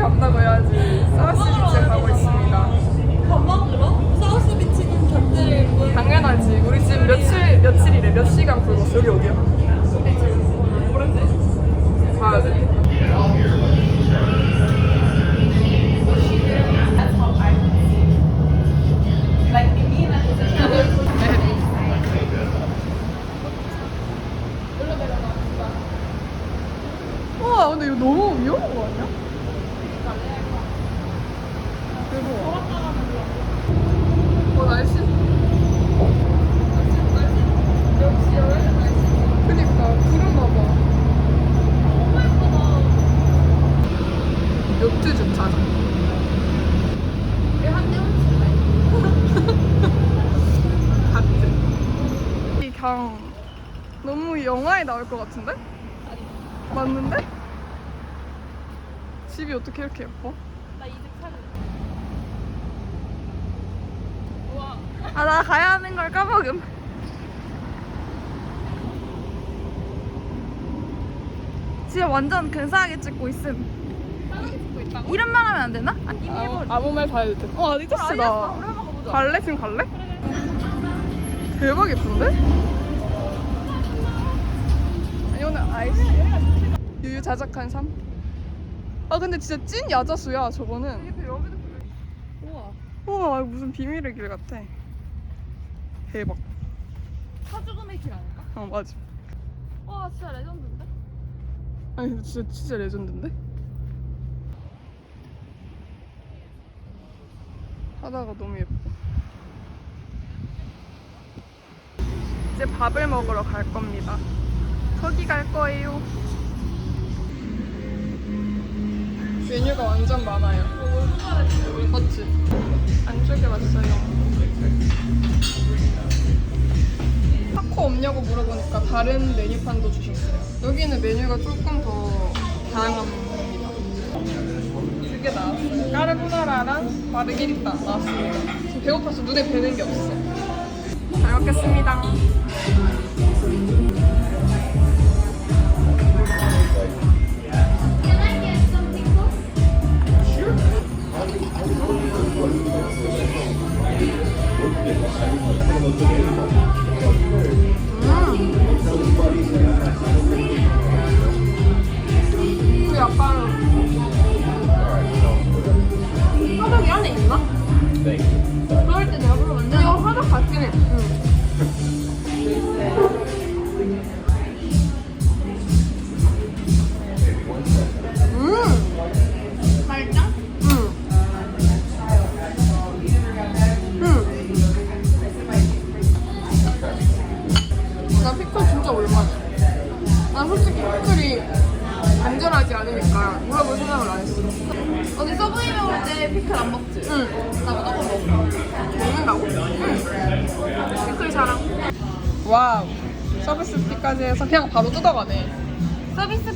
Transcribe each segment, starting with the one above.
가야지. 사우스 비치에 가고 있습니다. 밥만 들어? 사우스 비치는 절대 뭐 당연하지. 우리 지금 며칠 며칠이래. 몇 시간 굶었어. 여기 어디야? 가야 돼. 와 근데 이거 너무 위험한 거 아니야? 장. 너무 영화에 나올 것 같은데? 맞는데? 집이 어떻게 이렇게 예뻐? 아, 나 가야 하는 걸 까먹음. 진짜 완전 근사하게 찍고 있음. 이름만 하면 안 되나? 아니, 아무, 아무 말 다 해도 돼. 어, 아디다스다. 갈래? 지금 갈래? 대박 예쁜데? 아니, 오늘 아이스. 유유자적한 삶. 아, 근데 진짜 찐 야자수야, 저거는. 우와. 우와, 무슨 비밀의 길 같아. 대박. 사죽음의 길 아닐까? 어, 맞아. 와 진짜 레전드인데? 아니, 근데 진짜, 진짜 레전드인데? 바다가 너무 예뻐. 이제 밥을 먹으러 갈 겁니다. 거기 갈 거예요. 메뉴가 완전 많아요. 맞지? 안쪽에 왔어요. 타코 없냐고 물어보니까 다른 메뉴판도 주셨어요. 여기는 메뉴가 조금 더 다양합니다. 두 개 나왔어요. 까르보나라랑 마르게리따 나왔습니다. 지금 배고파서 눈에 뵈는 게 없어. 잘 먹겠습니다.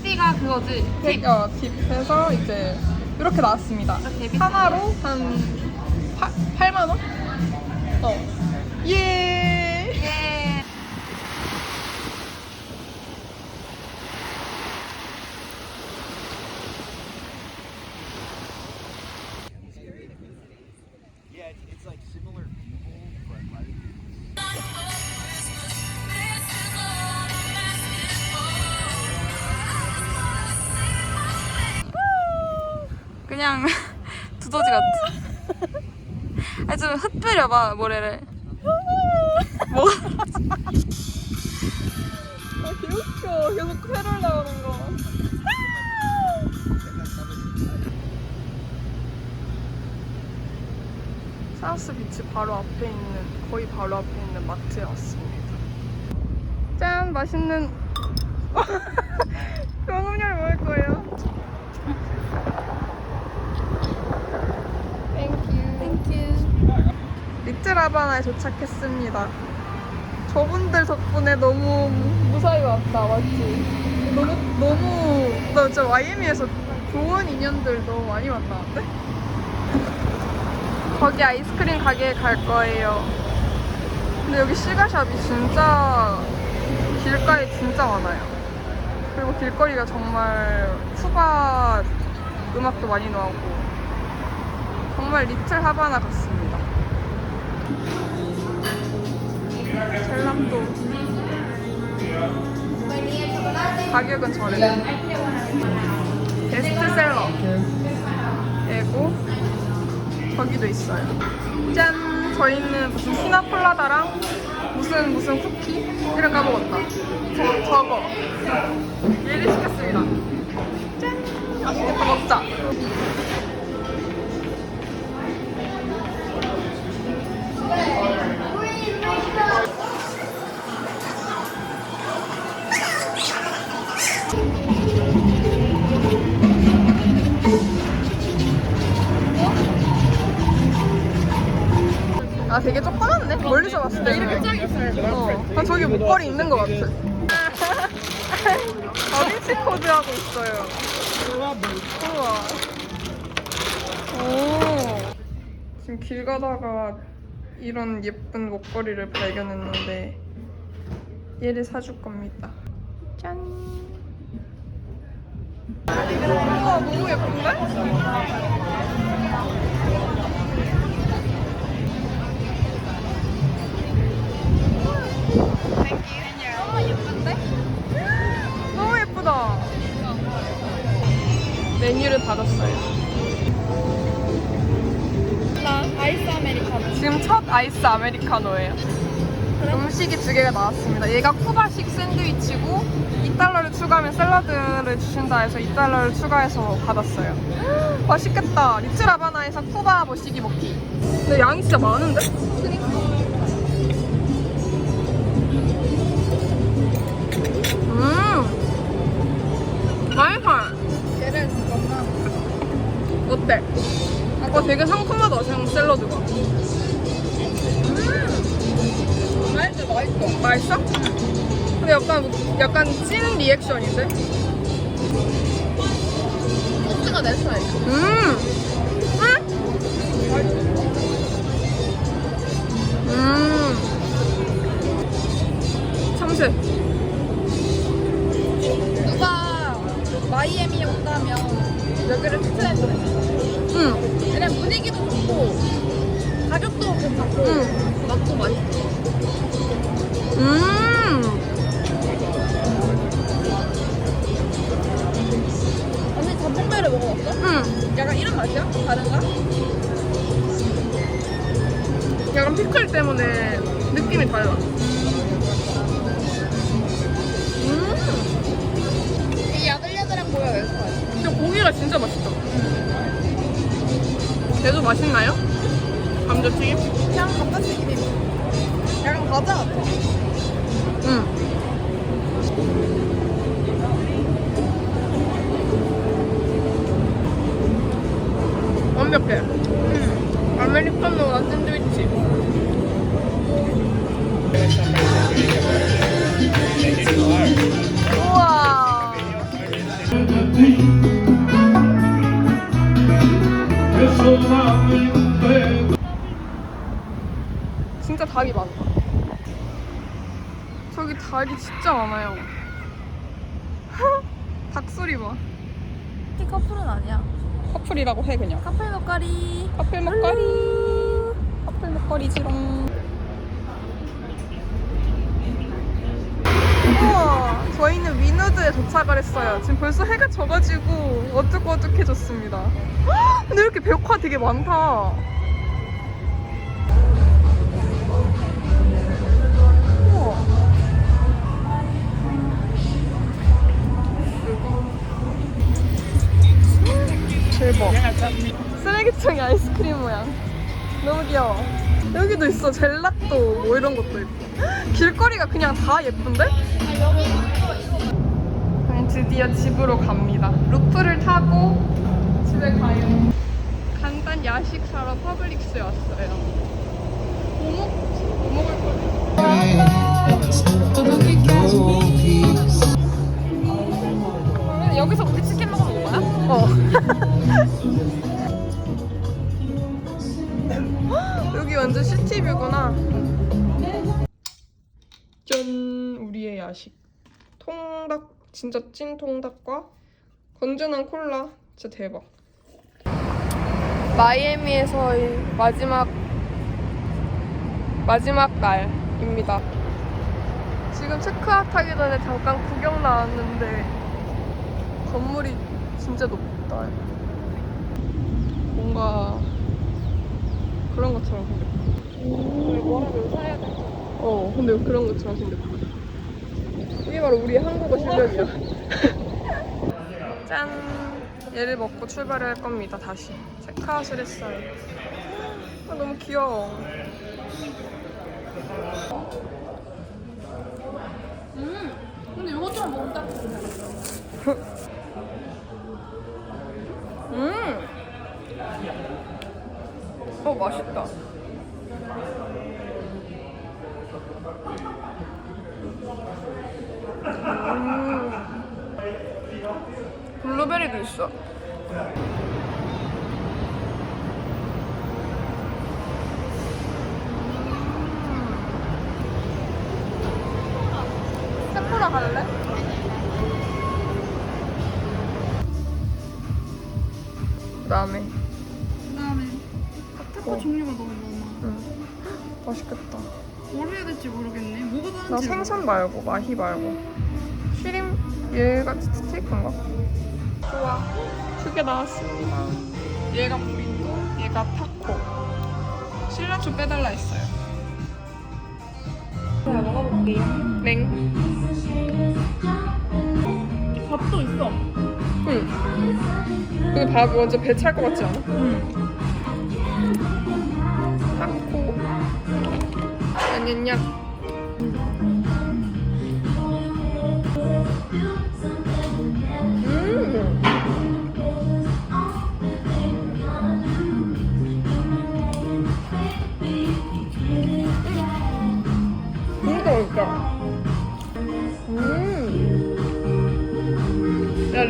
피가 그거지? 팁, 어, 팁 해서 이제 이렇게 나왔습니다. 이렇게 비싸. 하나로 한 8, 8만 원? 어. 예. 예 그냥 두더지 같아. 아, 좀 흩뿌려봐, 모래를. 뭐? 아, 개웃겨. 계속 패럴 나오는 거. 사우스 비치 바로 앞에 있는, 거의 바로 앞에 있는 마트에 왔습니다. 짠! 맛있는. 하바나에 도착했습니다. 저분들 덕분에 너무 무사히 왔다, 맞지? 너무, 너무, 나 진짜 YME에서 좋은 인연들 너무 많이 만나는데? 거기 아이스크림 가게에 갈 거예요. 근데 여기 시가샵이 진짜 길가에 진짜 많아요. 그리고 길거리가 정말 푸바 음악도 많이 나오고 정말 리틀 하바나 같습니다. 젤람도 가격은 저래. 베스트셀러. 예고 저기도 있어요. 짠! 저희는 무슨 시나콜라다랑 무슨 무슨 쿠키? 이름 까먹었다. 저, 저거. 얘를 시켰습니다. 짠! 맛있겠다, 먹자. 다빈치 코드 하고 있어요 우와 오 지금 길 가다가 이런 예쁜 목걸이를 발견했는데 얘를 사줄 겁니다. 짠. 우와 너무 예쁜데? 메뉴를 받았어요. 나 아이스 아메리카노. 지금 첫 아이스 아메리카노예요. 음식이 두 개가 나왔습니다. 얘가 쿠바식 샌드위치고 2달러를 추가하면 샐러드를 주신다 해서 2달러를 추가해서 받았어요. 맛있겠다. 리트라바나에서 쿠바 머시기 먹기. 근데 양이 진짜 많은데? 되게 상큼하다, 생 샐러드가. 맛있어, 맛있어. 맛있어? 근데 약간, 약간 찐 리액션인데? 소스가 내 스타일. 음! 음! 음! 참새. 누가 마이애미에 온다면 여기를 추천해주래. 응, 왜냐면 분위기도 좋고 가격도 괜찮고 응. 맛도 맛있고. 음! 언니 전복배를 먹어봤어? 응. 약간 이런 맛이야? 다른가? 약간 피클 때문에 느낌이 달라. 음! 이 야들야들한 거야, 내 스타일. 근데 고기가 진짜 맛있다. 맛있나요? 감자튀김? 그냥 감자튀김이 약간 과자 같아. 응. 닭이 많다. 저기 닭이 진짜 많아요. 닭 소리 봐. 티 커플은 아니야. 커플이라고 해 그냥. 커플 먹거리. 커플 먹거리. 커플 먹거리지롱. 우와, 저희는 위너드에 도착을 했어요. 지금 벌써 해가 져가지고 어둑어둑해졌습니다. 헉, 근데 이렇게 벽화 되게 많다. 대박. 쓰레기통에 아이스크림 모양. 너무 귀여워. 여기도 있어. 젤라또 뭐 이런 것도 있고. 길거리가 그냥 다 예쁜데? 저희 드디어 집으로 갑니다. 루프를 타고 집에 가요. 간단 야식 사러 퍼블릭스에 왔어요. 뭐? 뭐 먹을 거지? 여기서 우리 치킨 먹으러 온 거야? 어. 여기 완전 시티뷰구나. 짠, 우리의 야식. 통닭, 진짜 찐 통닭과 건전한 콜라. 진짜 대박. 마이애미에서의 마지막 마지막 날입니다. 지금 체크아웃 하기 전에 잠깐 구경 나왔는데 건물이 진짜 높 다. 뭔가 그런 것처럼 생겼다. 뭐라도 사야 돼. 어, 근데 그런 것처럼 생겼다. 이게 바로 우리 한국어 실력이야. 짠! 얘를 먹고 출발을 할 겁니다, 다시. 체크아웃을 했어요. 아, 너무 귀여워. 음. 근데 이것처럼 먹으면 딱. 음! 어, 맛있다. 음. 블루베리도 있어. 나 생선 말고 마희 말고 쉬림 얘가 스테이크인가? 좋아. 두 개 나왔습니다. 얘가 브린도, 얘가 타코. 실라초 빼달라 했어요. 제가 먹어볼게요. 냉. 밥도 있어. 응. 근데 밥 완전 배찰 것 같지 않아? 응. 타코. 냠냠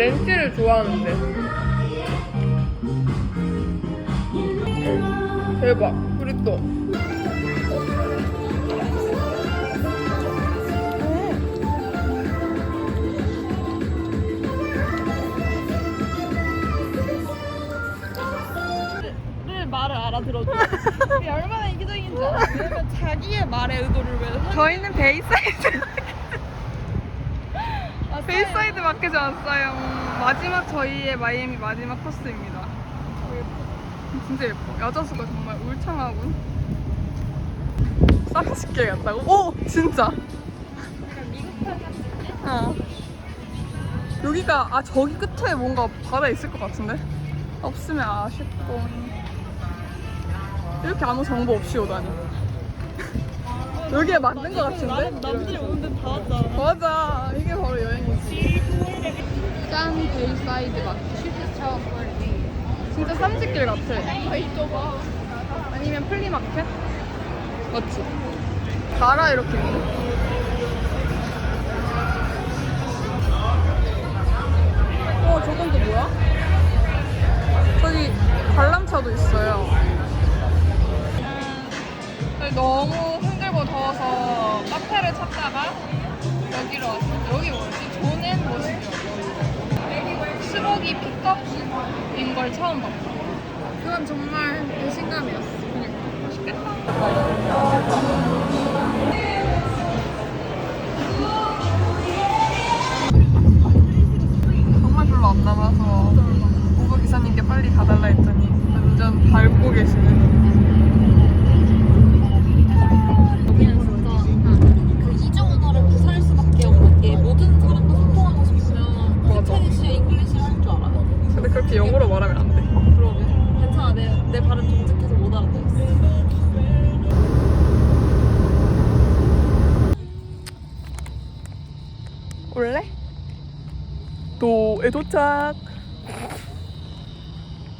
렌치를 좋아하는데. 대박. 브리또. 늘 말을 알아들어줘. 이게 얼마나 이기적인지 알아. 왜냐면 자기의 말의 의도를 왜 사- 저희는 베이사이드 아, 베이사이드 마켓에 왔어요. 음, 마지막 저희의 마이애미 마지막 코스입니다. 진짜 예뻐. 야자수가 정말 울창하군. 30개 갔다고? 오! 진짜! 어. 여기가, 아, 저기 끝에 뭔가 바다 있을 것 같은데? 없으면 아쉽고. 이렇게 아무 정보 없이 오다니. 여기에 맞는 것 같은데? 남들이 오는 데 다 왔잖아. 맞아 이게 짠 베이사이드 마켓 진짜 쌈짓길 같아. 아니면 플리마켓? 맞지? 달아 이렇게 올래? 도에 도착.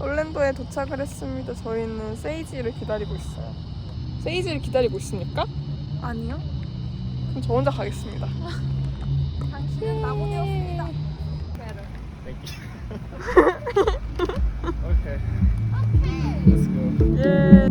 올랜도에 도착을 했습니다. 저희는 세이지를 기다리고 있어요. 세이지를 기다리고 있습니까? 아니요. 그럼 저 혼자 가겠습니다. 당신은 나무되었습니다. Okay. Let's go. 예.